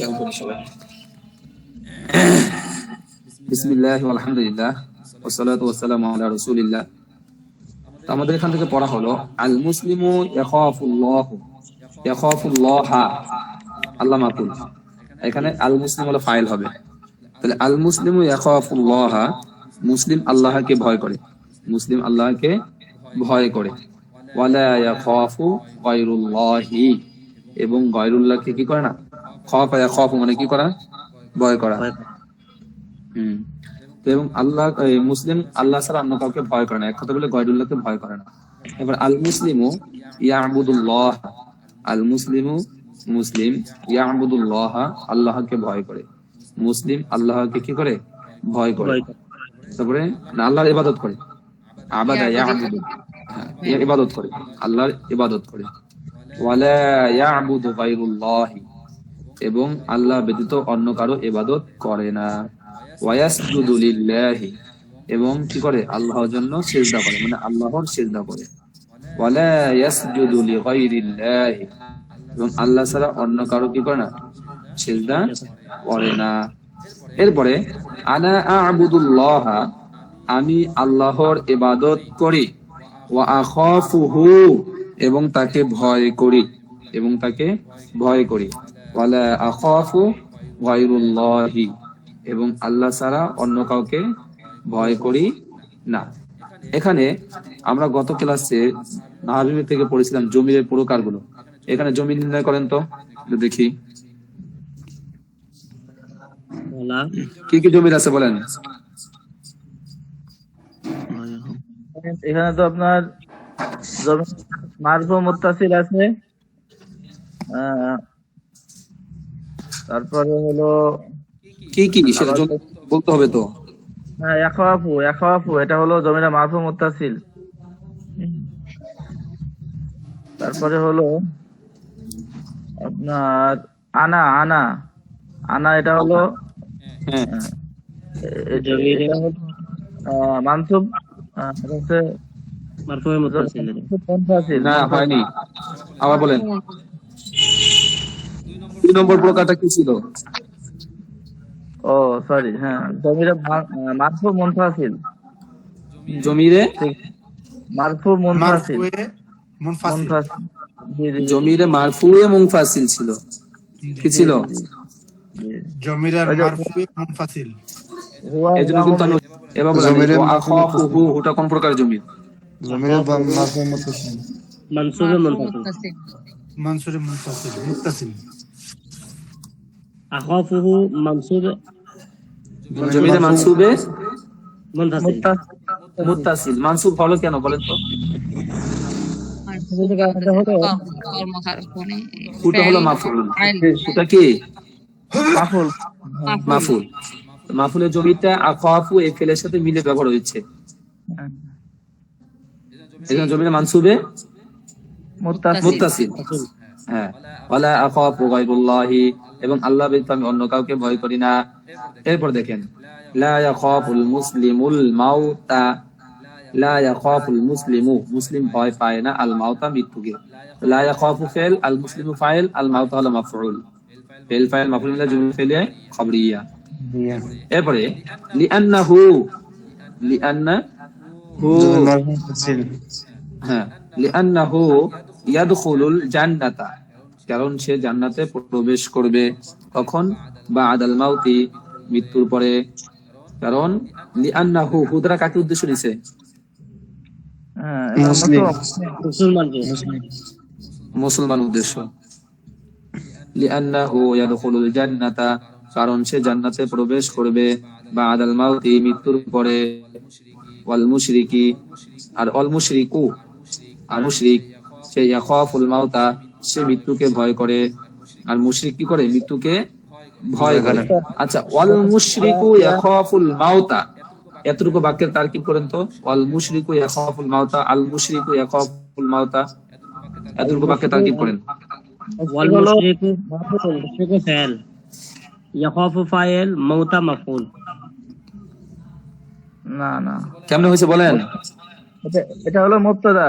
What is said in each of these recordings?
খেয়াল করি সবাই? বিসমিল্লাহ আমাদের এখান থেকে পড়া হলো আল মুসলিমু ইয়াখাফুল্লাহ, ইয়াখাফুল্লাহা, আল্লাহ মাকুল এখানে আল মুসলিম হলো ফাইল হবে। তাহলে আল মুসলিমু ইয়াখাফুল্লাহা, মুসলিম আল্লাহকে ভয় করে, মুসলিম আল্লাহকে ভয় করে। ওয়ালা ইয়াখাফু গায়রুল্লাহি, এবং গায়রুল্লাহকে কি করে না? খফ খফ মানে কি করা? ভয় করা। হুম। তো এবং আল্লাহ মুসলিম আল্লাহ ছাড়া অন্য কাউকে ভয় করে না। এক কথা বলে গয়রুল্লাহকে ভয় করে না। এবার আল মুসলিমু ইয়াবুদুল্লাহ। আল মুসলিমু মুসলিম ইয়াবুদুল্লাহ আল্লাহকে ভয় করে। মুসলিম আল্লাহকে কি করে? ভয় করে। তারপরে না আল্লাহর ইবাদত করে। আবাদা ইয়াবুদু। হ্যাঁ, ইবাদত করে। আল্লাহর ইবাদত করে। ওয়ালা ইয়াবুদু গায়রুল্লাহি। এবং আল্লাহ ব্যতীত অন্য কারও এবাদত করে না। ওয়ায়াসজুদু লিল্লাহি। এবং কি করে? আল্লাহর জন্য সিজদা করে মানে আল্লাহর সিজদা করে। ওয়ালা ইয়াসজুদু লিগাইরিল্লাহি এবং আল্লাহ ছাড়া অন্য কারও কি করে না? সিজদা করে না। এরপরে আনা আ'বুদুল্লাহ, আমি আল্লাহর ইবাদত করি। ওয়া আখাফুহু, এবং তাকে ভয় করি। এবং তাকে ভয় করি। এবং আল্লাহ ছাড়া অন্য কাউকে ভয় করি না। এখানে আমরা গত ক্লাসে নাহাবিমের থেকে পড়েছিলাম জমির পুরকারগুলো এখানে জমি নির্ণয় করেন তো দেখি। কি কি জমির আছে বলেন? এখানে তো আপনার মারফু মুত্তাসিল আছে তারপরে হলো কি কি সেটা বলতে হবে তো। হ্যাঁ একাফু একাফু এটা হলো জমিটা মারফু মুত্তাসিল। তারপরে হলো আপনার আনা আনা। আনা এটা হলো হ্যাঁ। আহ, মানসুব এটা মুত্তাসিল। না হয়নি। আবার বলেন। দুই নম্বর প্রকারটা কি ছিল ও সরি হ্যাঁ জমিটা মারফু মুনফাসিল জমিরে মারফু মুনফাসিল মারফুয়ে মুনফাসিল মুনফাসিল জি জি জি, জমিরে মারফুয়ে মুংফাসিল ছিল কি ছিল জি। জমিরার ওই যে- মারফুয়ে মুনফাসিল হুয়া এই জন্য কিন্তু আমি এবার বলেন জমিরে ওয়া আখাফুহু হুটা কোন প্রকার জমি জমির মারফু মুতাসিল منصوب منفصل মানসুরে মুনফাসিল মুত্তাসিল আখাফুহু মানসুব জমিতে মানসুবে মুত্তাসিল মানসুব হলো কেন বলেন তো? ফুটা হলো মাফুল। ফুটা কি? মাফুল। মাফুল। মাফুলের জমিটা আখাফু এই ফেলের সাথে মিলে ব্যবহার হয়েছে। হ্যাঁ। এজন্য জমিটা মানসুবে? মুত্তাসিল হ্যাঁ। ওয়ালা আখাফু গায়রুল্লাহি এবং আল্লাহ ব্যতীত আমি অন্য কাউকে ভয় করি না। এরপর দেখেন লা ইয়াখাফুল মুসলিমুল মাউতা লা ইয়াখাফুল মুসলিমু মুসলিম ভয় পায় না আল মাউতা মৃত্যুকে। লা ইয়াখাফু ফেল আল মুসলিমু ফাইল আল মাউতা হলো মাফউল। ফেল ফাইল মাফউল মিলা জুমলা ফেলে খবরিয়া। এরপরে লিআন্নাহু লিআন্নাহু হ্যাঁ লিআন্নাহু ইয়াদখুলুল জান্নাতা কারণ সে জান্নাতে প্রবেশ করবে কখন? বাদাল মাউতি মৃত্যুর পরে। কারণ লিআন্নাহু হুদরা কাকে উদ্দেশ্য নিছে। মুসলিম। মুসলমান উদ্দেশ্য। লিআন্নাহু ইয়াদখুলুল জান্নাতা কারণ সে জান্নাতে প্রবেশ করবে। বাদাল মাউতি মৃত্যুর পরে। ওয়াল মুশরিকি আর অল মুশরিকু আর মুশরিক। সে ফুল মাউতা সে মৃত্যুকে ভয় করে। আর মুশরিক কি করে? মৃত্যুকে ভয় করে। আচ্ছা ওয়াল মুশরিকু ইয়াকুল মাউতা। এতটুকু বাক্যের তারকিব করেন তো? ওয়াল মুশরিকু ইয়াকুল মাউতা আল মুশরিকু ইয়াকুল মাউতা। এতটুকু বাক্যে তারকিব করেন। ওয়াল মুশরিকু মুশরিকু ফাইল। ফাইল মাউতা না না। কেমনে হয়েছে বলেন? আচ্ছা, এটা হলো মুক্তদা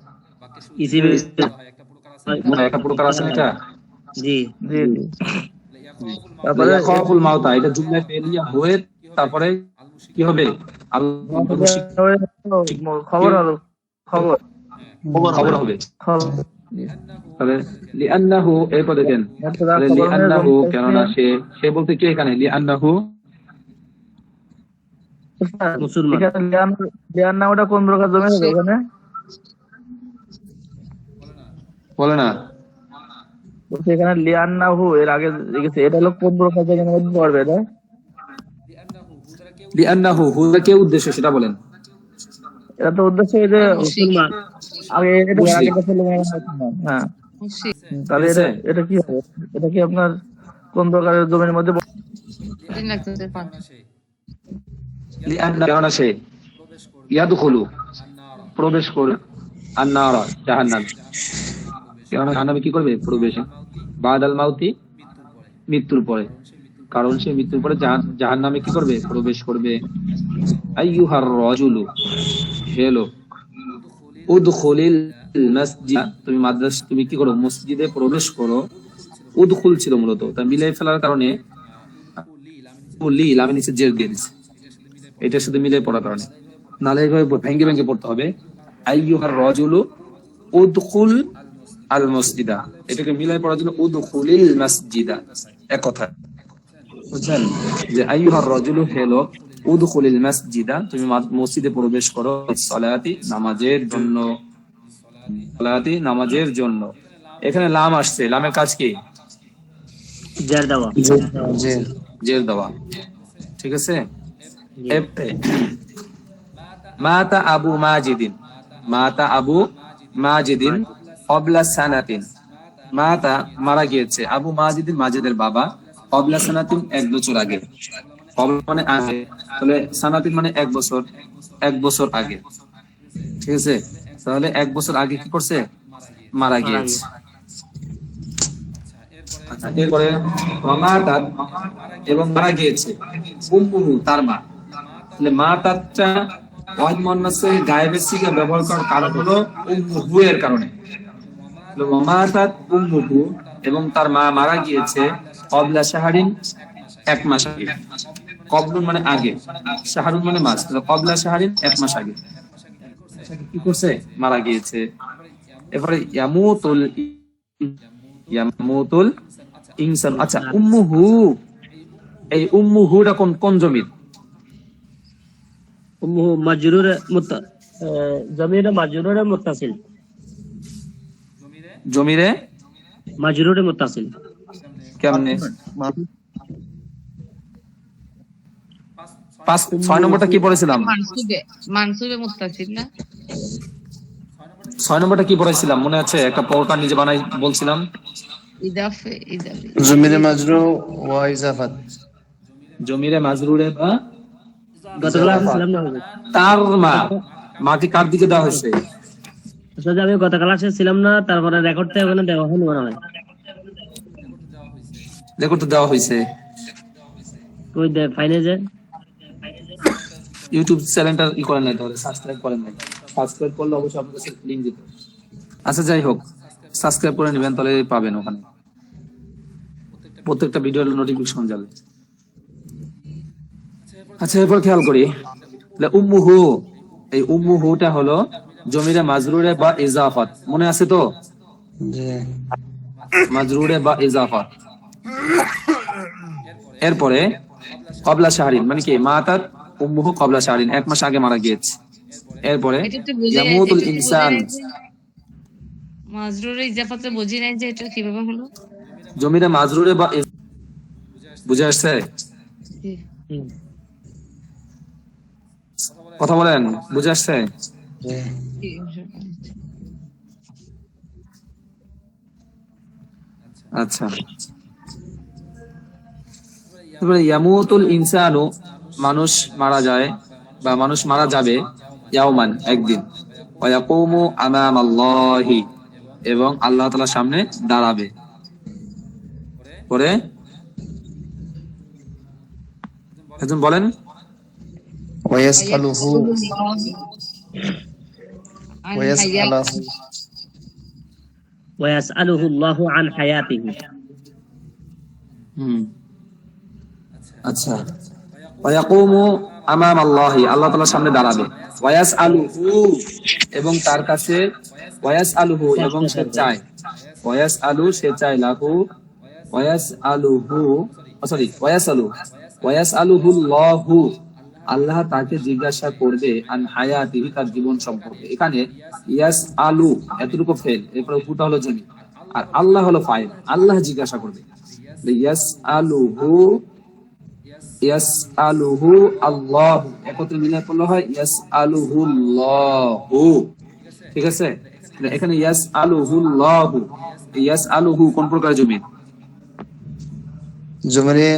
মানে একটা প্রকার আছে এটা জি জি। জি। তারপরে ইয়াখাফুল মাউতা এটা জুমলায় ফেলিয়া হয়ে তারপরে কি হবে? খবর হলো খবর। খবর হবে। তবে লিআন্নাহু এরপর দেখেন। মুক্তাদা তাহলে খবর মানে লিআন্নাহু কেননা সে সে বলতে কি এখানে? লিআন্নাহু? মুসলমান। কোন প্রকার জমি হবে বলে না। বলছে এখানে লিয়ান নাহু এর আগে লিখেছে এটা হলো কোন প্রকার মধ্যে পড়বে এটা? লিআন্নাহু হুদা কে উদ্দেশ্য সেটা বলেন। এটা তো উদ্দেশ্য এই যে মুসলমান আগে এটা আগে ছিল হ্যাঁ। তাহলে এটা এটা কি হবে? এটা কি আপনার কোন প্রকারের জমির মধ্যে কেননা সে ইয়াদখুলু প্রবেশ করে আন্নারা জাহান্নাম। কেননা জাহান্নামে কি করবে? প্রবেশ বাদাল মাউতি মৃত্যুর পরে। কারণ সে মৃত্যুর পরে জাহান নামে কি করবে? প্রবেশ করবে। আইয়ুহার রাজুলু, হে লোক, উদখুলিল মসজিদ। তুমি মাদ্রাস, তুমি কি করো? মসজিদে প্রবেশ করো। উদখুল ছিল মূলত। তা মিলাই ফেলার কারণে লিল আমি নিচে জের দিয়ে দিছি। এটা শুধু মিলে পড়ার কারণে। নালে এইভাবে ভেঙ্গে ভেঙ্গে পড়তে হবে। আইয়ুহার রাজুলু, উদখুল আল মসজিদা এটাকে মিলাই পড়ার জন্য উদখুলিল মসজিদা। এক কথা। বুঝছেন যে আইয়ুহার রাজুলু হেলো উদখুলিল মসজিদা তুমি মসজিদে প্রবেশ করো সালাতি নামাজের জন্য। সালাতি নামাজের জন্য। এখানে লাম আসছে। লামের কাজ কি? জের দেওয়া। জি জের দেওয়া। ঠিক আছে? মাতা আবু মাজিদিন। মাতা আবু মাজিদিন অবলা সানাতিন। মাতা মারা গিয়েছে। আবু মাজিদের বাবা অবলা সানাতিন এক বছর আগে। মানে আগে। তাহলে সানাতিন মানে এক বছর এক বছর আগে। ঠিক আছে? তাহলে এক বছর আগে কি করছে? মারা গিয়েছে। আচ্ছা এরপরে মাতাত এবং মারা গিয়েছে। উম্মুহু তার মা। তাহলে মা তাতটা ওয়াহিদ গায়েবের সিগা ব্যবহার করার কারণ হলো উম্মুহু এর কারণে। এবং তার মা মারা গিয়েছে অবলা শাহারিন এক মাস আগে। কবলুন মানে আগে, শাহারুন মানে মাস কবলা শাহারিন এক মাস আগে। কি করছে? মারা গিয়েছে। এরপরে ইয়ামুতুল ইয়ামুতুল ইনসান। আচ্ছা উম্মুহু, এই উম্মুহুটা কোন কোন জমির? উম্মুহু মাজরুর মুত জমির মাজরুর মুত্তাসিল। জমিরে? মাজরুর মুত্তাসিল কেমনে? পাঁচ ছয় নম্বরটা কি পড়েছিলাম? মানসুবে মানসুবে মুত্তাসিল না? ছয় নম্বরটা কি পড়েছিলাম? মনে আছে? একটা পরকার নিজে বানাই বলছিলাম। ইদাফে ইদাফে। জমিরে মাজরু ওয়া ইজাফাত। জমিরে মাজরুরে বা। তার মা মাটি কার দিকে দেওয়া হয়েছে? আমি গতকাল আসে ছিলাম না তারপরে রেকর্ডটা ওখানে দেওয়া হয়নি মনে হয়। দেখো তো দেওয়া হয়েছে ওই দেখ ফাইনে যে। ইউটিউব চ্যানেলটা ই করেন নাই তাহলে সাবস্ক্রাইব করেন নাই। সাবস্ক্রাইব করলে অবশ্যই আপনার কাছে লিঙ্ক দিত আচ্ছা যাই হোক সাবস্ক্রাইব করে নেবেন তাহলে পাবেন ওখানে। প্রত্যেকটা ভিডিওর নোটিফিকেশন যাবে। আচ্ছা এরপর খেয়াল করি। উম্মুহু এই উম্মুহুটা হলো জমিরে মাজরুরে বা ইজাফাত মনে আছে তো? মাজরুরে বা ইজাফাত। এরপরে কবলা শাহরিন মানে কি মাতাত উম্মুহু কবলা শাহরিন এক মাস আগে মারা গিয়েছে। এরপরে ইয়ামুতুল ইনসান। নাই যে- বুঝি নাই যে এটা কীভাবে হলো? জমিরে মাজরুরে বা বুঝে আসছে? কথা বলেন বুঝে আসছে? আচ্ছা।, আচ্ছা। ইয়ামুতুল ইনসানু মানুষ মারা যায় বা মানুষ মারা যাবে ইয়াওমান একদিন। ওয়াকুমু আমাম আল্লাহি এবং আল্লাহ তাআলার সামনে দাঁড়াবে। পরে? একজন বলেন। ওয়াসআলুহু عن ويسأله حياته ويسأله الله عن حياته হুম আচ্ছা ওয়াকুমু আমাম আল্লাহি আল্লাহ তাআলার সামনে দাঁড়াবে ওয়াস আলুহু এবং তার কাছে ওয়াস আলুহু এবং সে চায় ওয়াস আলু সে চায় লাহু ওয়াস আলুহু সরি ওয়াস আলু ওয়াস আলুহু লহু আল্লাহ তাকে জিজ্ঞাসা করবে হায়া তিনি তার জীবন সম্পর্কে? এখানে ইয়াস আলু এতটুকু ফেল এরপরে ফুটা হলো জমি আর আল্লাহ হলো ফাইল আল্লাহ জিজ্ঞাসা করবে। ইয়াস ইয়াস আল্লাহ একত্রে মিলে হয় ইয়াস ঠিক আছে? এখানে ইয়াস আলুহুল্লাহু ইয়াস আলুহু কোন প্রকার জমি জমিরে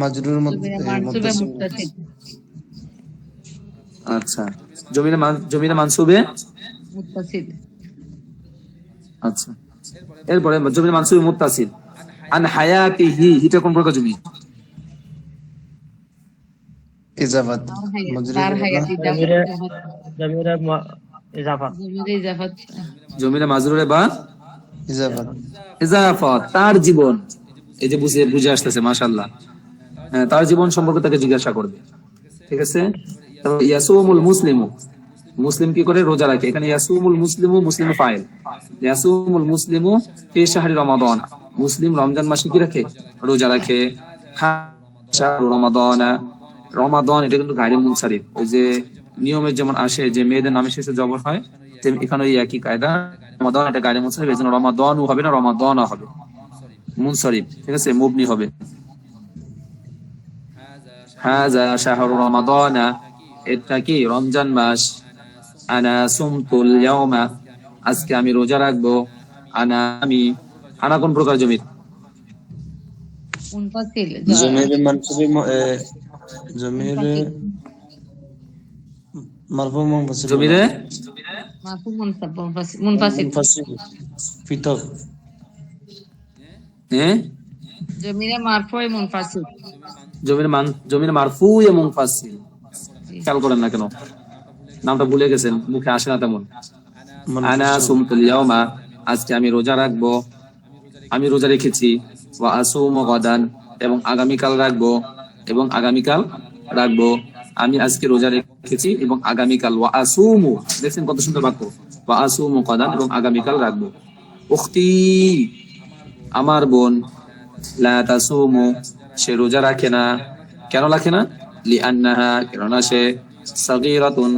মাজরুর মধ্যে আচ্ছা। মানসুবে? আচ্ছা। এরপরে মানসুবে মুত্তাসিল আন হায়াতিহি এটা কোন প্রকার জমি? ইজাফাত। তার মাজরুরে বা? ইজাফাত। ইজাফাত। তার জীবন। এই যে বুঝে বুঝে আসতেছে মাশাআল্লাহ। হ্যাঁ, তার জীবন সম্পর্কে তাকে জিজ্ঞাসা করবে। ঠিক আছে? তারপর ইয়াসুমুল মুসলিমু। মুসলিম কি করে? রোজা রাখে। এখানে ইয়াসুমুল মুসলিমু, মুসলিম ফাইল। ইয়াসুমুল মুসলিমু ফি রমাদান। মুসলিম রমজান মাসে কি রাখে? রোজা রাখে। রমাদান। রমাদান, এটা কিন্তু গাড়ি মুনসারিফ। ওই যে নিয়মের যেমন আসে, যে মেয়েদের নামে শেষে জবর হয় এখানে ওই একই কায়দা। রমাদান, এটা গাড়ি মুনসারিফ। এই জন্য রমাদানও হবে না রমাদান হবে। মুনসারিফ, ঠিক আছে? মুবনি হবে। হাজা শাহরু রমাদান। এটা কি রমজান মাস। আনা সুমতুল ইয়াউমা আজকে আমি রোজা রাখব। আনা আমি আনা কোন প্রকার জমি জমির মানসুবি জমির মারফু মুনফাসিল। জমির মারফু মুনফাসিল জমির মারফু মুনফাসিল। জমির মান জমির মারফু মুনফাসিল। খেয়াল করেন না কেন? নামটা ভুলে গেছেন মুখে আসে না তেমন। আনা সুমতুল ইয়াউমা আজকে আমি রোজা রাখব আমি রোজা রেখেছি ওয়া আসুমু গাদান এবং আগামীকাল রাখব এবং আগামীকাল রাখব। আমি আজকে রোজা রেখেছি এবং আগামীকাল ওয়া আসুমু দেখছেন কত সুন্দর বাক্য? ওয়া আসুমু গাদান এবং আগামীকাল রাখব। উখতি আমার বোন লা তাসুমু সে রোজা রাখে না। কেন রাখে না? লি আন্নাহা কেননা সে সগীরাতুন,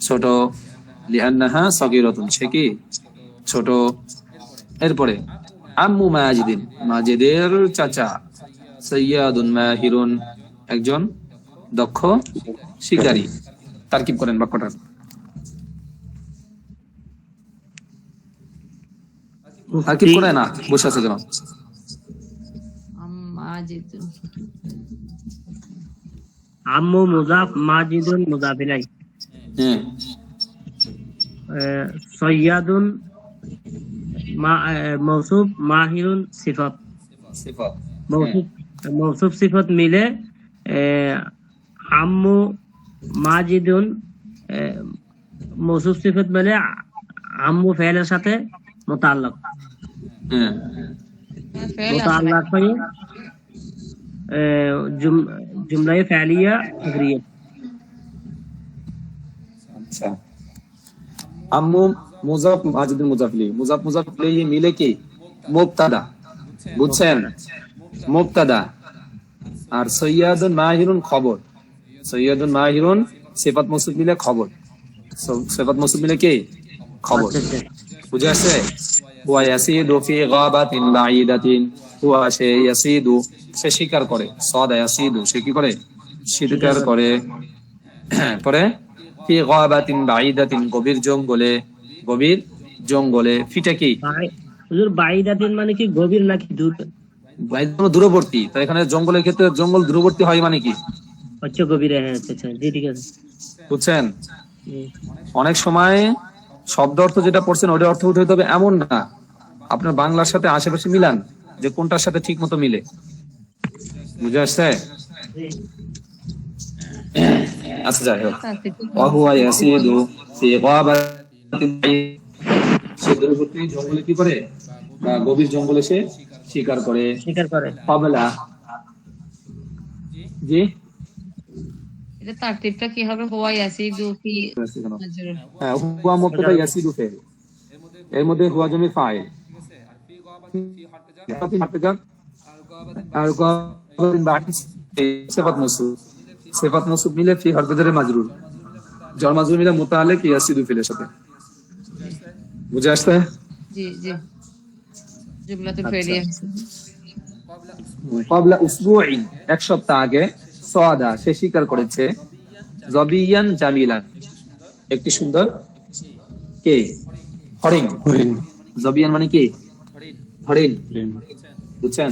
ছোট। লি আন্নাহা সগীরাতুন, সে কি? ছোট। এরপরে, আম্মু মাজিদিন, মাজিদের চাচা সৈয়াদুন মাহিরুন, একজন দক্ষ শিকারী। তারকিব করেন বাক্যটা। তারকিব না, বসে আছে কেন আম্মু মুজাফ মাজিদুন মুজাফিলাই হ্যাঁ। সৈয়াদুন মৌসুফ মাহিরুন সিফত। মৌসুফ সিফত মিলে আম্মু মাজিদুন মৌসুফ সিফত মিলে আম্মু ফেলের সাথে মোতাল্লক মোতাল্লাক হ্যাঁ। হ্যাঁ, হয়ে آه، جم- জুমলায় ফেলিয়া ফকরিয়া আচ্ছা আম্মু মুজাফ মাজিদুল মুজাফলি মুজাফ মুজাফলি মিলে কি মুবতাদা বুঝছেন মুবতাদা আর সৈয়াদুন মাহিরুন খবর সৈয়াদুন মাহিরুন সিফাত মৌসুফ মিলে খবর সো- সিফাত মৌসুফ মিলে কি খবর বুঝে আসছে ইয়াসিদু ফি গাবাতিন বাঈদাতিন হুয়া সে ইয়াসিদু সে শিকার করে সাদা ইয়াসিদু সে কি করে? শিকার করে পরে ফি গাবাতিন বাঈদাতিন গভীর জঙ্গলে গভীর জঙ্গলে ফিটা কি? হুজুর বাইদাতিন মানে কি গভীর নাকি দূর? একদম দূরবর্তী তো এখানে জঙ্গলের ক্ষেত্রে জঙ্গল দূরবর্তী হয় মানে কি? হচ্ছে গভীরে হ্যাঁ আচ্ছা আচ্ছা জি ঠিক আছে বুঝছেন অনেক সময় শব্দ অর্থ যেটা পড়ছেন ওটা অর্থ উঠে হবে এমন না। আপনার বাংলার সাথে আশেপাশে মিলান যে কোনটার সাথে ঠিক মতো মিলে। বুঝে আসছে? আচ্ছা যাই হোক। অহুয়া ইয়াসিদু ফি সে দূরবর্তী জঙ্গলে কি করে? বা গভীর জঙ্গলে সে শিকার করে। শিকার করে। পাবলা জি? কি হবে? হোয়া ইয়াসিদু ফি হ্যাঁ হুয়া মুক্তদা ইয়াসিদু ফেল এর মধ্যে হুয়া জমি ফাইল আর গাবাদিন বাকি সিফাত মাসুব সিফাত মাসুব মিলে ফি হরকতের মাজরুর। জল মাজরুর মিলে মুতাআল্লিক ইয়াসিদু ফিলের সাথে। বুঝে আসছে? জি জি। জুমলাতুল উসবুইন এক সপ্তাহ আগে সাদা সে স্বীকার করেছে। জবিয়ান জামিলান একটি সুন্দর। কে? হরিণ। হরিণ। জবিয়ান মানে কি? হরিণ। বুঝছেন?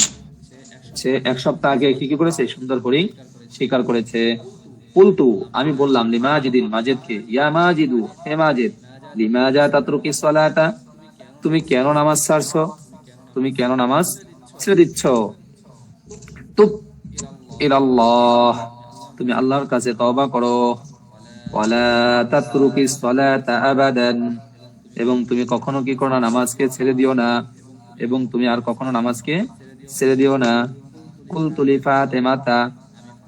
সে এক সপ্তাহ আগে কি কি করেছে? সুন্দর হরিণ স্বীকার করেছে। কুলতু আমি বললাম লিমাজিদিন মাজেদকে। ইয়া মাজিদু হে মাজেদ লিমাজা তাতরুকি সালাতা? তুমি কেন নামাজ ছাড়ছো? তুমি কেন নামাজ ছেড়ে দিচ্ছ? তুব ইলাল্লাহ। তুমি আল্লাহর কাছে তওবা করো। এবং তুমি কখনো কি করো না, নামাজকে ছেড়ে দিও না। এবং তুমি আর কখনো নামাজকে ছেড়ে দিও না। কুলতু লি ফাতেমাতা।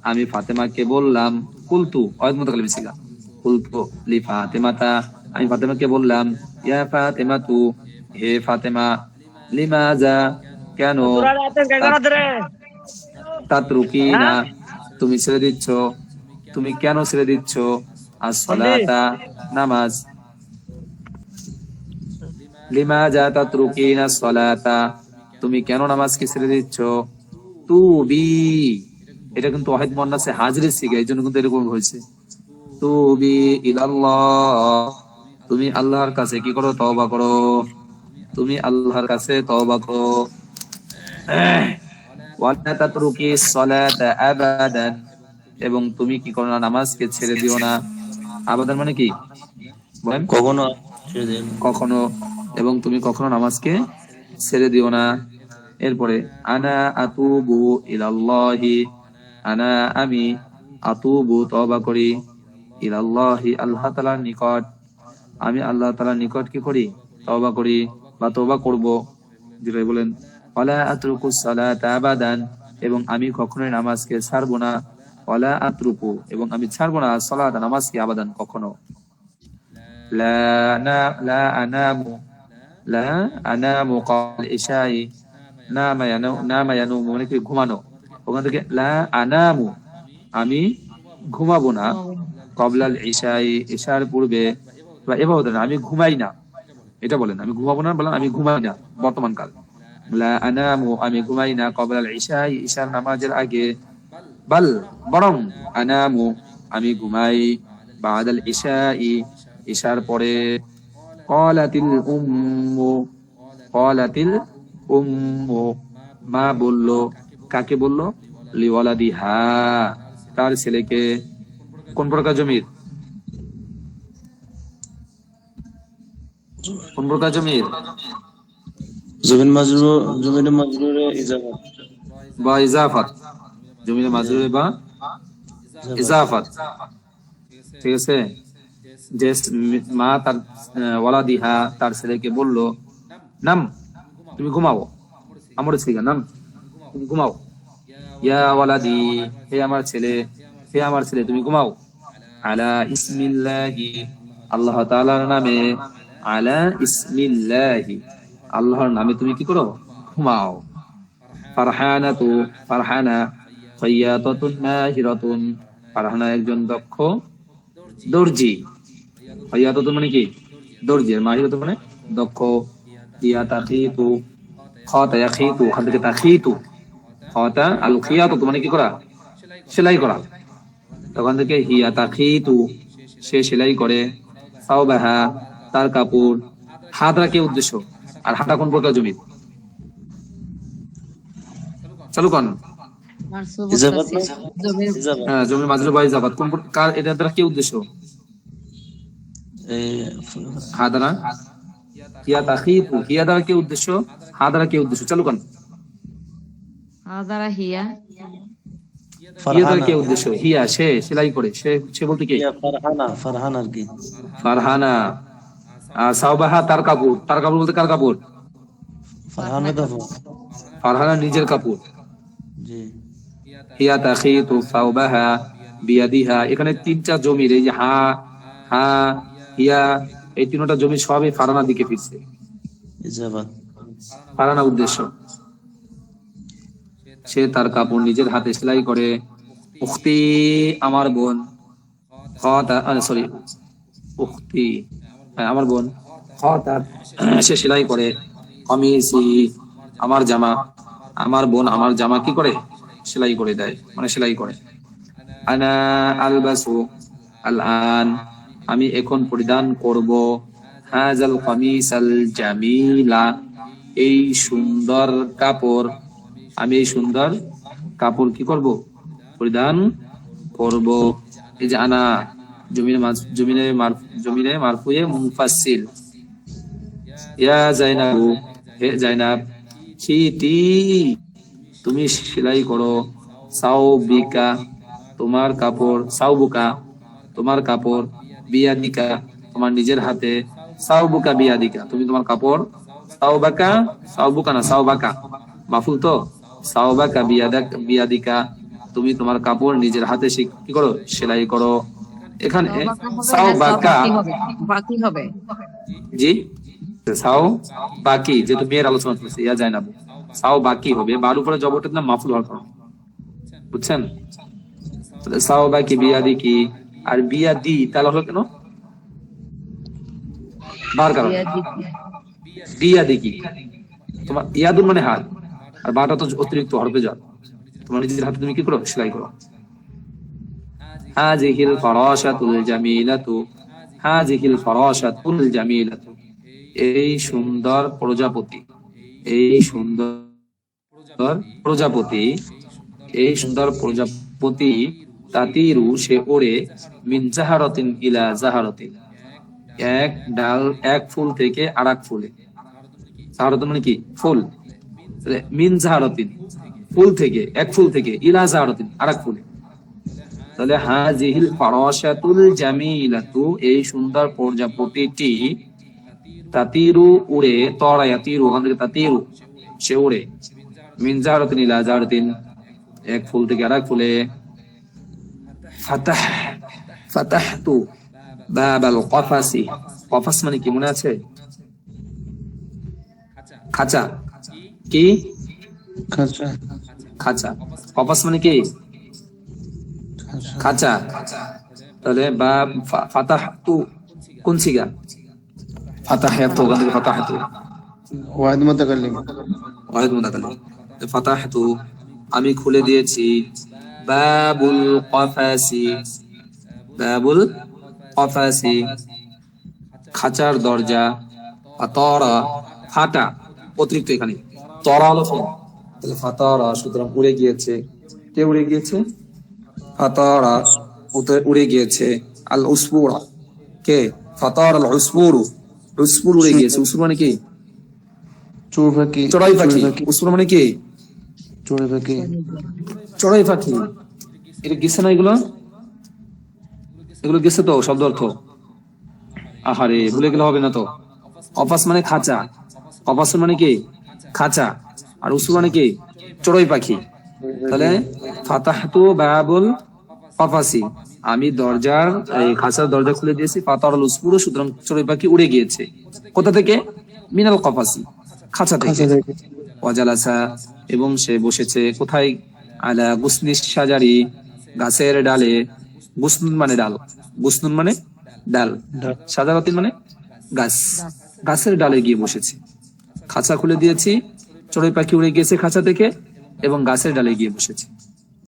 আমি ফাতেমাকে বললাম, কুলতু অয়দ মুতাকাল্লিম ছিলাম কুলতু লি ফাতেমাতা। আমি ফাতেমাকে বললাম, ইয়া ফাতেমাতু, হে ফাতেমা, লিমাজা, কেন তাতরুকি না তুমি ছেড়ে দিচ্ছ। তুমি কেন ছেড়ে দিচ্ছ? আর সলাতা নামাজ। লিমাজা তাতরুকিনা সলাতা। তুমি কেন নামাজকে ছেড়ে দিচ্ছ? তুবি। এটা কিন্তু ওয়াহিদ মুন্নাসে হাজরে শিখে এই জন্য কিন্তু এরকম হয়েছে। তুবি ইলাল্লাহ। তুমি আল্লাহর কাছে কি করো? তওবা করো। তুমি আল্লাহর কাছে তওবা করো। ওয়ালা তাতরুকি সলাতা আবাদান। এবং তুমি কি করো না নামাজকে ছেড়ে দিও না? আবাদান মানে কি? বলেন। কখনো কখনো। এবং তুমি কখনো নামাজকে ছেড়ে দিও না। এরপরে আনা আতুবু ইলাল্লাহি আনা আমি আতুবু তওবা করি ইলাল্লাহি আল্লাহ তাআলার নিকট আমি আল্লাহ তাআলার নিকট কি করি? তওবা করি বা তওবা করব যেটা বলেন। আতরুকু সালাতা আবাদান এবং আমি কখনোই নামাজকে ছাড়বো না। ওয়ালা আতরুকু এবং আমি ছাড়বো না সালাত নামাজকে আবাদান কখনো। লা আনামু লা আনামু ক্বাল ইশাই মানে ঘুমানো। ওখান থেকে লা আনামু, আমি ঘুমাবো না। কবলাল ইশাই, ইশার পূর্বে বা এভাবে আমি ঘুমাই না। এটা বলেন, আমি ঘুমাবো না বলেন, আমি ঘুমাই না বর্তমান কাল। আনামু আমি ঘুমাই না কবলাল ইশাই ইশার নামাজের আগে বাল বরং আনামু আমি ঘুমাই বাদাল ইশাই ইশার পরে কলাতিল উম্মু কলাতিল উম্মু মা বলল কাকে বলল লিওয়ালাদি হা তার ছেলেকে কোন প্রকার জমির? কোন প্রকার জমির? জমিন মাজরুর জমিন মাজরুরে ইজাফত বা ইজাফাত। জমির মাজরুরে বা ইজাফাত। ঠিক আছে? যে মা তার ওয়ালাদিহা, তার ছেলেকে বলল, নাম, তুমি ঘুমাও। আমার ছেলে নাম, তুমি ঘুমাও। ইয়া ওয়ালাদি, হে আমার ছেলে, হে আমার ছেলে, তুমি ঘুমাও। আলা ইসমিল্লাহি, আল্লাহ তাআলার নামে, আলা ইসমিল্লাহি। আল্লাহর নামে তুমি কি করো? ঘুমাও। ফারহানা মাহিরাতুন ফারহানা মানে কি? মানে মানে কি করা? সেলাই করা। তখন থেকে হিয়া তাখিতু সে সেলাই করে। তার কাপড় হাতরা কে উদ্দেশ্য। আর হাটা কোন প্রকার জমি? চালু কন? জমির। হ্যাঁ কোন কার এটা দ্বারা কি উদ্দেশ্য? হা দ্বারা? হিয়া তাখিফু। হিয়া দ্বারা কি উদ্দেশ্য? হা দ্বারা কি উদ্দেশ্য? চালু কন আদারা হিয়া। হিয়া ফারহানা কি উদ্দেশ্য? হিয়া সে সেলাই করে। সে সে বলতে কি? ইয়া ফারহানা আর কি। ফারহানা। সাওবাহা তার কাপড় তার কাপড় বলতে কার কাপড়? ফারহানা নিজের কাপড়। হিয়া তাখিতু সাওবাহা বিয়াদিহা। এখানে তিনটা জমির এই যে হা হা হিয়া এই তিনটা জমি সবই ফারহানার দিকে ফিরছে। ফারানা উদ্দেশ্য। সে তার কাপড় নিজের হাতে সেলাই করে উখতি আমার বোন সরি হ্যাঁ আমার বোন। খতা সে সেলাই করে কমিসি আমার জামা। আমার বোন আমার জামা কি করে? সেলাই করে দেয় মানে সেলাই করে। আনা আলবাসু আল আন আমি এখন পরিধান করব হাজাল কমিস আল জামিলা। এই সুন্দর কাপড় আমি এই সুন্দর কাপড় কি করব? পরিধান করব। এই যে আনা জমিনে মারফুয়ে মুফাসসিল। ইয়া জাইনাবু, হে তুমি সেলাই করো। সাউবিকা তোমার কাপড় সাউবুকা তোমার কাপড় বিয়াদিকা, তোমার নিজের হাতে। সাউবুকা বিয়াদিকা, তুমি তোমার কাপড় না মাফুল তো? বিয়াদাক, বিয়াদিকা, তুমি তোমার কাপড় নিজের হাতে কি করো? সেলাই করো। এখানে সাউবাকা বাকি হবে? বাকি হবে। জি? সাও বাকি যেহেতু মেয়ের আলোচনা ইয়া যায় না। সাও বাকি হবে বার উপরে জবরটার নাম মাফুল হওয়ার কারণ। বুঝছেন? সাও বাকি বিয়াদি কি? আর বিয়াদি তাহলে হলো কেন? বার কারণ। বিয়াদি কি? তোমার ইয়াদুন মানে হাত। আর বাটা তো অতিরিক্ত হরফে যাও তোমার নিজের হাতে তুমি কি করো? সেলাই করো। হাজিহিল ফরাশাতুল জামিলাতু হাজিহিল ফরাশাতুল জামিলাতু এই সুন্দর প্রজাপতি, এই সুন্দর প্রজাপতি, এই সুন্দর প্রজাপতি তাতিরু সে ওড়ে মিন জাহারতিন ইলা জাহারতিন। এক ডাল, এক ফুল থেকে আরেক ফুলে। জাহারতিন মানে কি? ফুল। মিন জাহারতিন। ফুল থেকে, এক ফুল থেকে ইলা জাহারতিন, আরেক ফুলে। তাহলে হাজিহিল ফারাশাতুল জামিলাতু এই সুন্দর প্রজাপতিটি তাতিরু উড়ে তরা ইয়াতিরু ওখান থেকে তাতিরু সে উড়ে। মিন জাহারাতিন ইলা জাহারাতিন এক ফুল থেকে আরেক ফুলে। ফাতাহ ফাতাহতু বাবাল কফাসি। কফাস মানে কি মনে আছে? খাঁচা। কি? খাঁচা। খাঁচা। কফাস মানে কি? খাঁচা তাহলে বা ফাতাহতু কোন সিগা? ফাতাহাতু ওখান থেকে ফাতাহাতু ওয়াহিদ মুতাকাল্লিম। ওয়াহিদ মুতাকাল্লিম। ফাতাহাতু আমি খুলে দিয়েছি বাবুল কফাসি। বাবুল কফাসি। খাঁচার দরজা ফাতারা ফাটা অতিরিক্ত এখানে। তরা হলো। ফাতারা সুতরাং উড়ে গিয়েছে। কে উড়ে গিয়েছে? ফাতারা উড়ে গিয়েছে। আল উসপুরা কে? ফাতার আল উসপুরু উসপুর উড়ে গিয়েছে। উসপুর মানে কি? পাখি চড়াই পাখি উসপুর মানে কি? চোর পাখি চড়াই পাখি এটা গেছে না এগুলো? এগুলো গেছে তো শব্দ অর্থ। আহারে ভুলে গেলে হবে না তো। অপাস মানে খাঁচা। অপাস মানে কি? খাঁচা। আর উসু মানে কি? চড়াই পাখি তাহলে ফাতাহাতু বাবুল কফাসি। আমি দরজার এই খাঁচার দরজা খুলে দিয়েছি ফাতার উসপুরু সুতরাং চড়াই পাখি উড়ে গিয়েছে। কোথা থেকে? মিনাল কফাসি খাঁচা থেকে। ওয়াজালাসা এবং সে বসেছে কোথায়? আলা গুসনিস সাজারি গাছের ডালে। গুসনুন মানে ডাল। গুসনুন মানে ডাল। সাজারাতিন মানে গাছ। গাছের ডালে গিয়ে বসেছে। খাঁচা খুলে দিয়েছি চড়ুই পাখি উড়ে গিয়েছে খাঁচা থেকে এবং গাছের ডালে গিয়ে বসেছে।